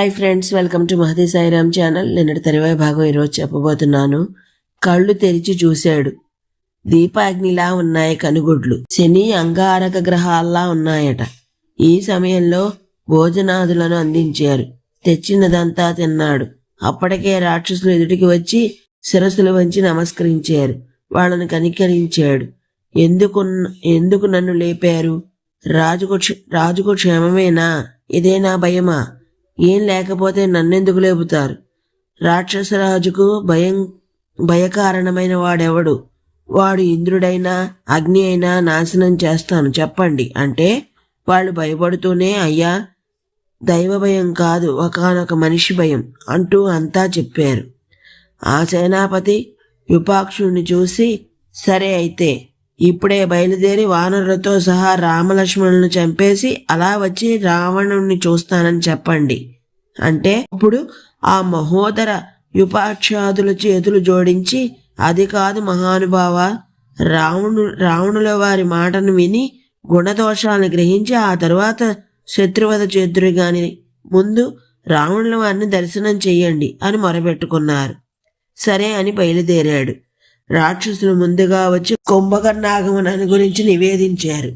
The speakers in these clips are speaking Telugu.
Hi friends welcome to Mahadi Sairam channel నిన్నటి తరువాయి భాగం ఈరోజు చెప్పబోతున్నాను. కళ్ళు తెరిచి చూశాడు. దీపాగ్నిలా ఉన్నాయి కనుగుడ్లు. శని అంగారక గ్రహాల్లా ఉన్నాయట. ఈ సమయంలో భోజనాదులను అందించారు. తెచ్చినదంతా తిన్నాడు. అప్పటికే రాక్షసులు ఎదుటికి వచ్చి శిరస్సులు వంచి నమస్కరించారు. వాళ్ళని కనికరించాడు. ఎందుకు ఎందుకు నన్ను లేపారు? రాజుకు క్ష- రాజుకు క్షేమమేనా? ఇదే నా భయమా? ఏం లేకపోతే నన్నెందుకు లేపుతారు? రాక్షసరాజుకు భయం భయకారణమైన వాడెవడు? వాడు ఇంద్రుడైనా అగ్ని అయినా నాశనం చేస్తాను చెప్పండి. అంటే వాళ్ళు భయపడుతూనే అయ్యా దైవ భయం కాదు ఒకనొక మనిషి భయం అంటూ అంతా చెప్పారు. ఆ సేనాపతి విపాక్షుణ్ణి చూసి సరే అయితే ఇప్పుడే బయలుదేరి వానరులతో సహా రామలక్ష్మణులను చంపేసి అలా వచ్చి రావణుణ్ణి చూస్తానని చెప్పండి. అంటే అప్పుడు ఆ మహోదర యుపాక్షాదుల చేతులు జోడించి అది కాదు మహానుభావ రావణు రావణుల వారి మాటను విని గుణదోషాలను గ్రహించి ఆ తరువాత శత్రువధ చేతురు గాని ముందు రావణుల వారిని దర్శనం చెయ్యండి అని మొరపెట్టుకున్నారు. సరే అని బయలుదేరాడు. రాక్షసులు ముందుగా వచ్చి కుంభకర్ణాగమనాన్ని గురించి నివేదించారు.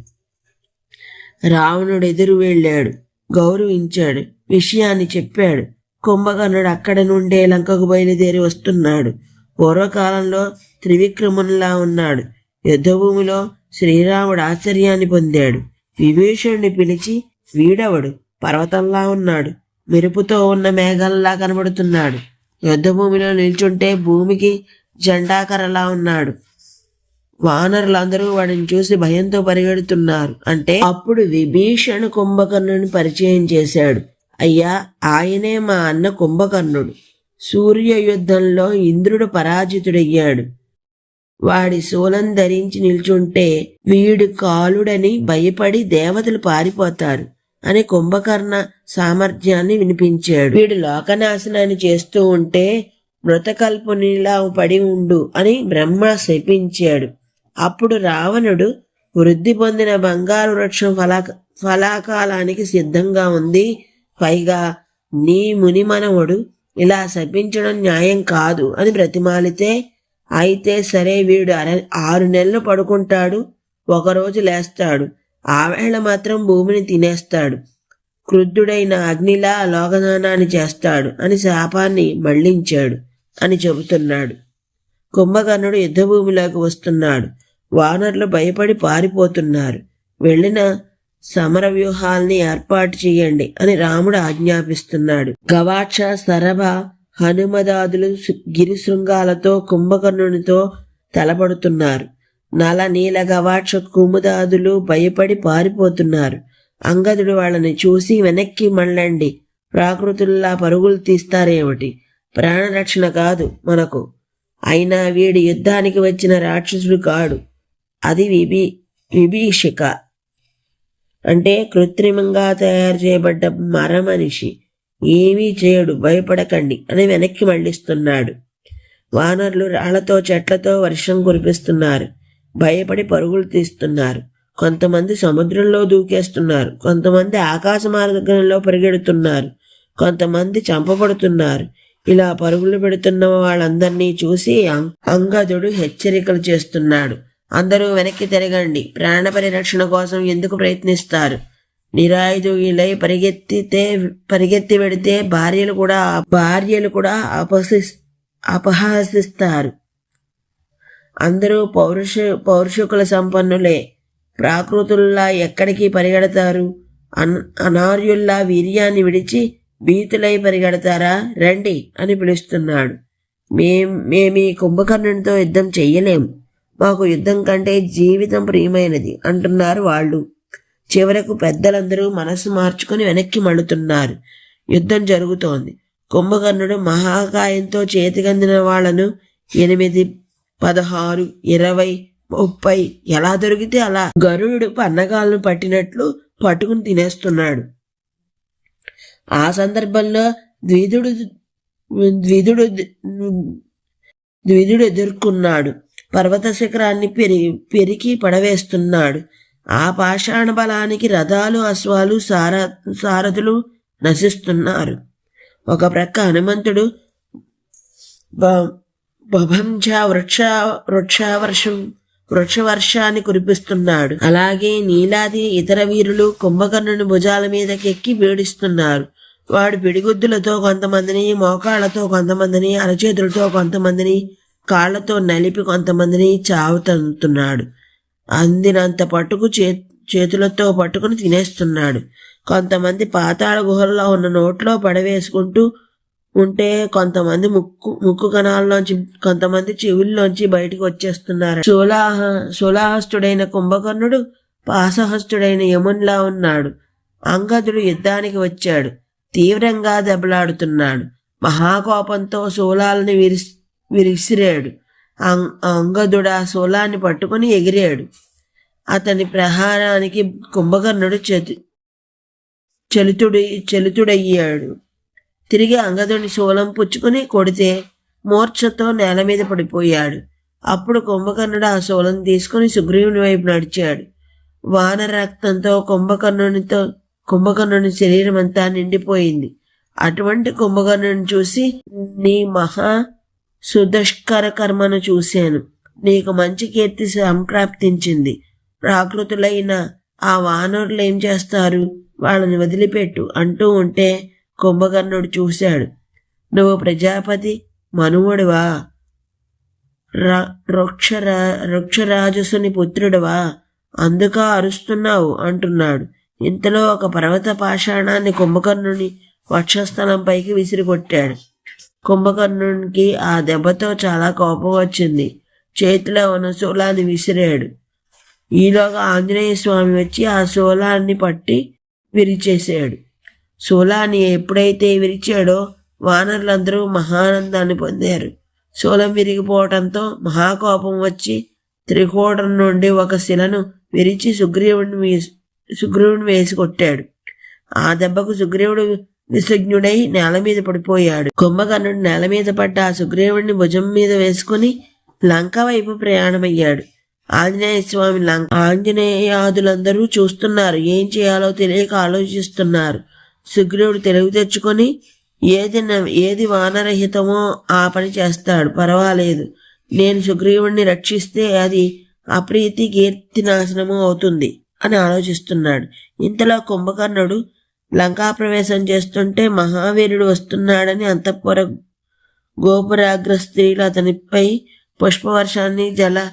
రావణుడు ఎదురు వెళ్ళాడు గౌరవించాడు విషయాన్ని చెప్పాడు. కుంభకర్ణుడు అక్కడ నుండే లంకకు బయలుదేరి వస్తున్నాడు. పూర్వకాలంలో త్రివిక్రమునిలా ఉన్నాడు. యుద్ధభూమిలో శ్రీరాముడు ఆశ్చర్యాన్ని పొందాడు. విభీషణుని పిలిచి వీడవడు? పర్వతంలా ఉన్నాడు. మెరుపుతో ఉన్న మేఘంలా కనబడుతున్నాడు. యుద్ధభూమిలో నిల్చుంటే భూమికి జెండాకరలా ఉన్నాడు. వానరులందరూ వాడిని చూసి భయంతో పరిగెడుతున్నారు. అంటే అప్పుడు విభీషణ కుంభకర్ణుని పరిచయం చేశాడు. అయ్యా ఆయనే మా అన్న కుంభకర్ణుడు. సూర్య యుద్ధంలో ఇంద్రుడు పరాజితుడయ్యాడు. వాడి శూలం ధరించి నిల్చుంటే వీడు కాలుడని భయపడి దేవతలు పారిపోతారు అని కుంభకర్ణ సామర్థ్యాన్ని వినిపించాడు. వీడు లోకనాశనాన్ని చేస్తూ ఉంటే మృతకల్పునిలా పడి ఉండు అని బ్రహ్మ శపించాడు. అప్పుడు రావణుడు వృద్ధి పొందిన బంగారు వృక్షం ఫలా ఫలాకాలానికి సిద్ధంగా ఉంది. పైగా నీ ముని మనవడు ఇలా శపించడం న్యాయం కాదు అని బ్రతిమాలితే అయితే సరే వీడు అర ఆరు నెలలు పడుకుంటాడు ఒకరోజు లేస్తాడు. ఆవేళ మాత్రం భూమిని తినేస్తాడు. క్రుద్ధుడైన అగ్నిలా లోకదానాన్ని చేస్తాడు అని శాపాన్ని మళ్ళించాడు. అని చెబుతున్నాడు. కుంభకర్ణుడు యుద్ధభూమిలోకి వస్తున్నాడు. వానరులు భయపడి పారిపోతున్నారు. వెళ్ళిన సమర వ్యూహాల్ని ఏర్పాటు చేయండి అని రాముడు ఆజ్ఞాపిస్తున్నాడు. గవాక్ష సరభ హనుమదాదులు సు- గిరి శృంగాలతో కుంభకర్ణునితో తలపడుతున్నారు. నల నీల గవాక్ష కుముదాదులు భయపడి పారిపోతున్నారు. అంగదుడు వాళ్ళని చూసి వెనక్కి మళ్ళండి. ప్రాకృతుల్లా పరుగులు తీస్తారేమిటి? ప్రాణరక్షణ కాదు మనకు. అయినా వీడి యుద్ధానికి వచ్చిన రాక్షసుడు కాడు. అది విభీ విభీషిక. అంటే కృత్రిమంగా తయారు చేయబడ్డ మరమనిషి. ఏమీ చేయడు భయపడకండి అని వెనక్కి మళ్ళిస్తున్నాడు. వానరులు రాళ్ళతో చెట్లతో వర్షం కురిపిస్తున్నారు. భయపడి పరుగులు తీస్తున్నారు. కొంతమంది సముద్రంలో దూకేస్తున్నారు. కొంతమంది ఆకాశ మార్గంలో పరిగెడుతున్నారు. కొంతమంది చంపబడుతున్నారు. ఇలా పరుగులు పెడుతున్న వాళ్ళందరినీ చూసి అం- అంగదుడు హెచ్చరికలు చేస్తున్నాడు. అందరూ వెనక్కి తిరగండి. ప్రాణ పరిరక్షణ కోసం ఎందుకు ప్రయత్నిస్తారు? నిరాయుధులై పరిగెత్తితే పరిగెత్తి పెడితే భార్యలు కూడా భార్యలు కూడా అపహసి అపహాసిస్తారు. అందరూ పౌరుష పౌరుషకుల సంపన్నులే. ప్రాకృతుల్లా ఎక్కడికి పరిగెడతారు? అన్ అనార్యుల్లా వీర్యాన్ని విడిచి భీతులై పరిగెడతారా? రండి అని పిలుస్తున్నాడు. మేం మేమీ కుంభకర్ణునితో యుద్ధం చెయ్యలేం. మాకు యుద్ధం కంటే జీవితం ప్రియమైనది అంటున్నారు వాళ్ళు. చివరకు పెద్దలందరూ మనసు మార్చుకుని వెనక్కి మళ్ళుతున్నారు. యుద్ధం జరుగుతోంది. కుంభకర్ణుడు మహాకాయంతో చేతికందిన వాళ్ళను ఎనిమిది పదహారు ఇరవై ముప్పై ఎలా దొరికితే అలా గరుడు పన్నగాలను పట్టినట్లు పట్టుకుని తినేస్తున్నాడు. ఆ సందర్భంలో ద్విధుడు ద్విధుడు ద్విధుడు ఎదుర్కొన్నాడు. పర్వత శిఖరాన్ని పెరి పెరికి పడవేస్తున్నాడు. ఆ పాషాణ బలానికి రథాలు అశ్వాలు సార సారథులు నశిస్తున్నారు. ఒక ప్రక్క హనుమంతుడు బ- బభంజ వృక్ష వృక్షవర్షం వృక్షవర్షాన్ని కురిపిస్తున్నాడు. అలాగే నీలాది ఇతర వీరులు కుంభకర్ణుని భుజాల మీదకెక్కి వేడిస్తున్నారు. వాడు పిడిగుద్దులతో కొంతమందిని మోకాళ్ళతో కొంతమందిని అరచేతులతో కొంతమందిని కాళ్ళతో నలిపి కొంతమందిని చావుతంతున్నాడు అందినంత పట్టుకు చే చేతులతో పట్టుకుని తినేస్తున్నాడు. కొంతమంది పాతాళ గుహల్లో ఉన్న నోట్లో పడవేసుకుంటూ ఉంటే కొంతమంది ముక్కు ముక్కు కణాల్లోంచి కొంతమంది చెవుల్లోంచి బయటకు వచ్చేస్తున్నారు. శూలాహ శూలాహస్తుడైన కుంభకర్ణుడు పాసహస్తుడైన యమున్లా ఉన్నాడు. అంగదుడు యుద్ధానికి వచ్చాడు. తీవ్రంగా దెబ్బలాడుతున్నాడు. మహాకోపంతో శూలాలను విరిస్ విరిసిరాడు. అం- అంగదుడు ఆ శూలాన్ని పట్టుకుని ఎగిరాడు. అతని ప్రహారానికి కుంభకర్ణుడు చెతు చలితుడి చలితుడయ్యాడు. తిరిగి అంగదుని శూలం పుచ్చుకుని కొడితే మూర్ఛతో నేల మీద పడిపోయాడు. అప్పుడు కుంభకర్ణుడు ఆ శూలం తీసుకుని సుగ్రీవుని వైపు నడిచాడు. వాన రక్తంతో కుంభకర్ణునితో కుంభకర్ణుని శరీరం అంతా నిండిపోయింది. అటువంటి కుంభకర్ణుని చూసి నీ మహా సుదష్కర కర్మను చూశాను. నీకు మంచి కీర్తి సంప్రాప్తించింది. ప్రాకృతులైన ఆ వానరులు ఏం చేస్తారు? వాళ్ళని వదిలిపెట్టు అంటూ ఉంటే కుంభకర్ణుడు చూశాడు. నువ్వు ప్రజాపతి మనువుడివా వృక్షరా వృక్షరాజసుని పుత్రుడివా? అందుక అరుస్తున్నావు అంటున్నాడు. ఇంతలో ఒక పర్వత పాషాణాన్ని కుంభకర్ణుని వక్షస్థలంపైకి విసిరికొట్టాడు కుంభకర్ణునికి ఆ దెబ్బతో చాలా కోపం వచ్చింది. చేతిలో ఉన్న శూలాన్ని విసిరాడు. ఈలోగా ఆంజనేయ స్వామి వచ్చి ఆ శూలాన్ని పట్టి విరిచేశాడు. శూలాన్ని ఎప్పుడైతే విరిచాడో వానరులందరూ మహానందాన్ని పొందారు. శూలం విరిగిపోవటంతో మహాకోపం వచ్చి త్రికోణం నుండి ఒక శిలను విరిచి సుగ్రీవుడిని సుగ్రీవుని వేసి కొట్టాడు. ఆ దెబ్బకు సుగ్రీవుడు విసజ్ఞుడై నేల మీద పడిపోయాడు. కుంభకర్ణుడు నేల మీద పడ్డ ఆ సుగ్రీవుడిని భుజం మీద వేసుకుని లంక వైపు ప్రయాణమయ్యాడు. ఆంజనేయ స్వామి లంక ఆంజనేయాదులందరూ చూస్తున్నారు. ఏం చేయాలో తెలియక ఆలోచిస్తున్నారు. సుగ్రీవుడు తెలివి తెచ్చుకొని ఏది న- ఏది వానరహితమో ఆ పని చేస్తాడు. పర్వాలేదు. నేను సుగ్రీవుణ్ణి రక్షిస్తే అది అప్రీతి కీర్తి నాశనము అవుతుంది. అని ఆలోచిస్తున్నాడు. ఇంతలో కుంభకర్ణుడు లంకా ప్రవేశం చేస్తుంటే మహావీరుడు వస్తున్నాడని అంతఃపుర గోపురాగ్ర స్త్రీలు అతనిపై పుష్పవర్షాన్ని జల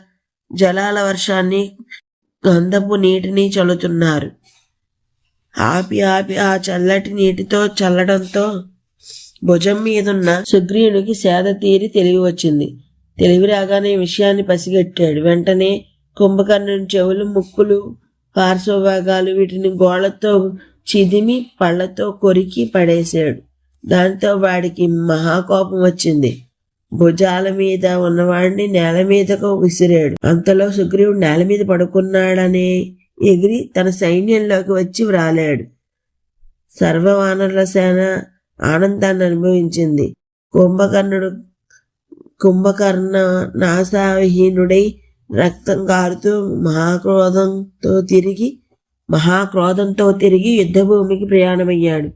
జలాల వర్షాన్ని గంధపు నీటిని చల్లుతున్నారు. ఆపి ఆపి ఆ చల్లటి నీటితో చల్లడంతో భుజం మీదున్న సుగ్రీవునికి సేద తీరి తెలివి వచ్చింది. తెలివి రాగానే విషయాన్ని పసిగట్టాడు. వెంటనే కుంభకర్ణుని చెవులు ముక్కులు పార్శ్వభాగాలు వీటిని గోళ్ళతో చిదిమి పళ్ళతో కొరికి పడేశాడు. దాంతో వాడికి మహాకోపం వచ్చింది. భుజాల మీద ఉన్నవాడిని నేల మీదకు విసిరాడు. అంతలో సుగ్రీవుడు నేల మీద పడుకున్నాడనే ఎగిరి తన సైన్యంలోకి వచ్చి వ్రాలాడు. సర్వవానరుల సేన ఆనందాన్ని అనుభవించింది. కుంభకర్ణుడు కుంభకర్ణ నాసాహీనుడై రక్తం కారుతూ మహాక్రోధంతో తిరిగి మహాక్రోధంతో తిరిగి యుద్ధభూమికి ప్రయాణమయ్యాడు.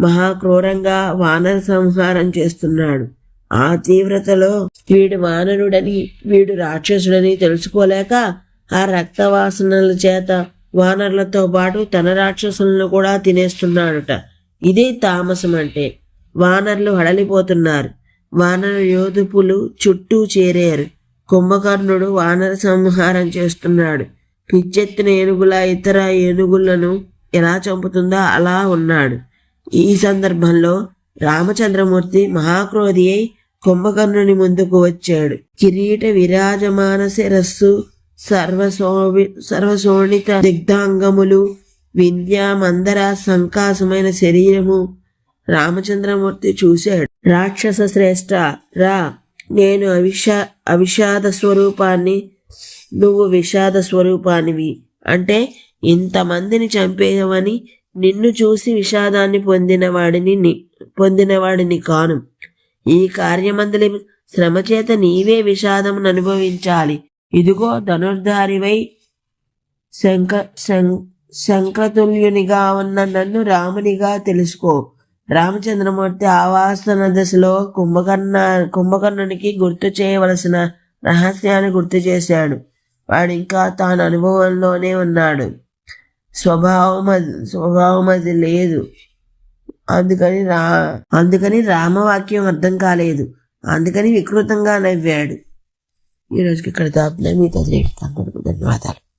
మహాక్రూరంగా వానర సంహారం చేస్తున్నాడు. ఆ తీవ్రతలో వీడు వానరుడని వీడు రాక్షసుడని తెలుసుకోలేక ఆ రక్తవాసనల చేత వానరులతో పాటు తన రాక్షసులను కూడా తినేస్తున్నాడుట. ఇదే తామసం అంటే. వానరులు హడలిపోతున్నారు. వానర యోధుపులు చుట్టూ చేరారు. కుంభకర్ణుడు వానర సంహారం చేస్తున్నాడు. పిచ్చెత్తిన ఏనుగుల ఇతర ఏనుగులను ఎలా చంపుతుందో అలా ఉన్నాడు. ఈ సందర్భంలో రామచంద్రమూర్తి మహాక్రోధి అయి కుంభకర్ణుని ముందుకు వచ్చాడు. కిరీట విరాజమాన శిరస్సు సర్వశోభి సర్వశోణిత దిగ్ధాంగములు విద్య మందర సంకాసమైన శరీరము రామచంద్రమూర్తి చూశాడు. రాక్షస శ్రేష్ఠ రా! నేను అవిషా అవిషాద స్వరూపాన్ని నువ్వు విషాద స్వరూపానివి. అంటే ఇంతమందిని చంపేయవని నిన్ను చూసి విషాదాన్ని పొందినవాడిని పొందినవాడిని ని- కాను. ఈ కార్యమందలి శ్రమ చేత నీవే విషాదమును అనుభవించాలి. ఇదిగో ధనుర్ధారివై శంక శం- శంకరతుల్యునిగా ఉన్న నన్ను రామునిగా తెలుసుకో. రామచంద్రమూర్తి ఆవాసన దశలో కుంభకర్ణ కుంభకర్ణునికి గుర్తు చేయవలసిన రహస్యాన్ని గుర్తు చేశాడు. వాడు ఇంకా తాను అనుభవంలోనే ఉన్నాడు. స్వభావం అది- స్వభావం అది లేదు. అందుకని రా అందుకని రామవాక్యం అర్థం కాలేదు. అందుకని వికృతంగా నవ్వాడు. ఈ రోజుకి ఇక్కడ దాపునే మీతో ధన్యవాదాలు.